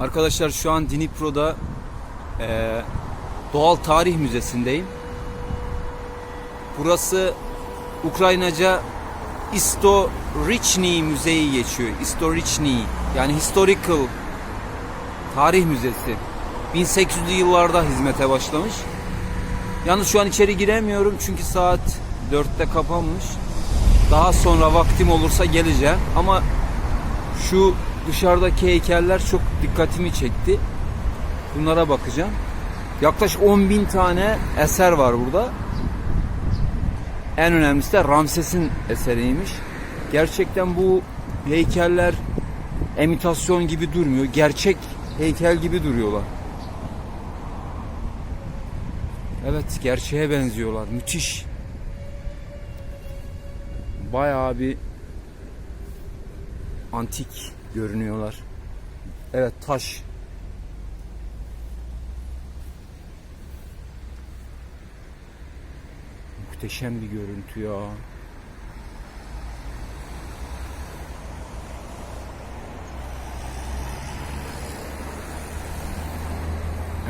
Arkadaşlar şu an Dnipro'da eee, Doğal Tarih Müzesi'ndeyim. Burası Ukraynaca Istorichny Müzeyi geçiyor. Istorichny yani Historical Tarih Müzesi. 1800'lü yıllarda hizmete başlamış. Yalnız şu an içeri giremiyorum çünkü saat 4'te kapanmış. Daha sonra vaktim olursa geleceğim ama şu dışarıdaki heykeller çok dikkatimi çekti. Bunlara bakacağım. Yaklaşık 10 bin tane eser var burada. En önemlisi de Ramses'in eseriymiş. Gerçekten bu heykeller emitasyon gibi durmuyor. Gerçek heykel gibi duruyorlar. Evet gerçeğe benziyorlar. Müthiş. Bayağı bir antik görünüyorlar. Evet taş. Muhteşem bir görüntü ya.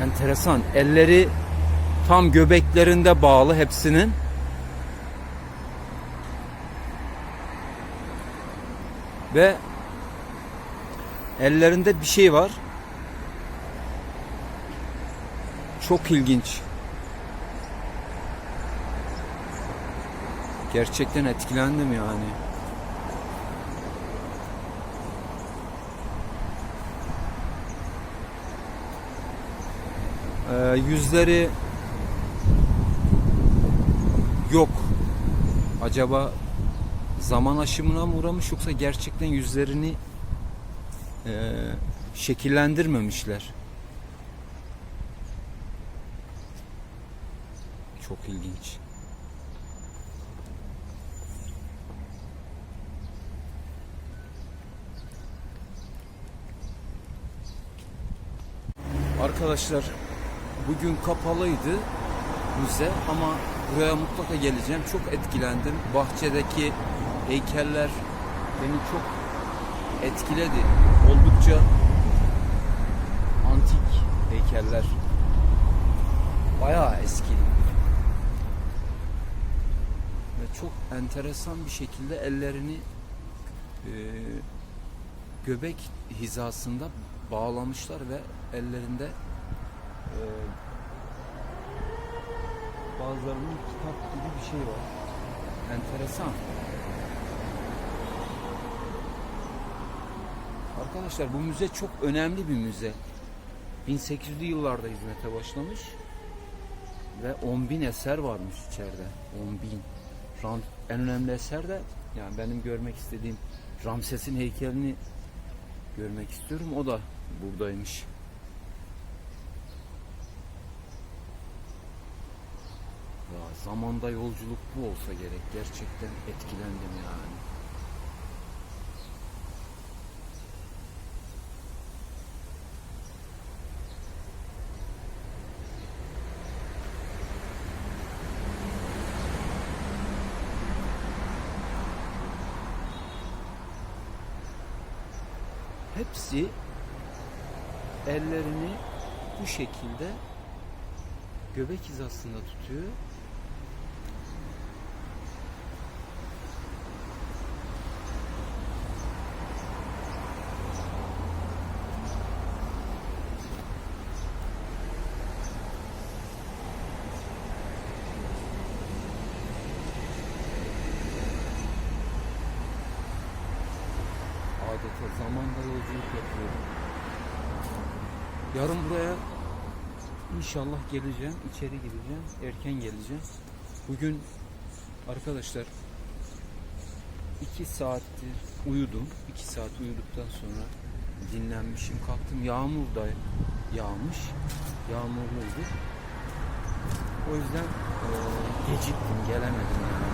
Enteresan. Elleri tam göbeklerinde bağlı hepsinin. Ve ellerinde bir şey var. Çok ilginç. Gerçekten etkilendim yani. Ee, yüzleri yok. Acaba zaman aşımına mı uğramış yoksa gerçekten yüzlerini e, şekillendirmemişler. Çok ilginç. Arkadaşlar bugün kapalıydı müze ama buraya mutlaka geleceğim. Çok etkilendim. Bahçedeki heykeller beni çok etkiledi. Oldukça antik heykeller. Bayağı eski. Ve çok enteresan bir şekilde ellerini e, göbek hizasında bağlamışlar ve ellerinde e, bazılarının kitap gibi bir şey var. Enteresan. Arkadaşlar bu müze çok önemli bir müze. 1800'lü yıllarda hizmete başlamış ve 10 bin eser varmış içeride. 10 bin. En önemli eser de yani benim görmek istediğim Ramses'in heykelini görmek istiyorum. O da buradaymış. Ya zamanda yolculuk bu olsa gerek. Gerçekten etkilendim yani. Hepsi ellerini bu şekilde göbek hizasında tutuyor. Adeta zamanda yolculuk yapıyorum. Yarın buraya inşallah geleceğim. içeri gireceğim. Erken geleceğim. Bugün arkadaşlar iki saattir uyudum. iki saat uyuduktan sonra dinlenmişim. Kalktım. Yağmur da yağmış. Yağmurluydu. O yüzden eee, geciktim. Gelemedim yani.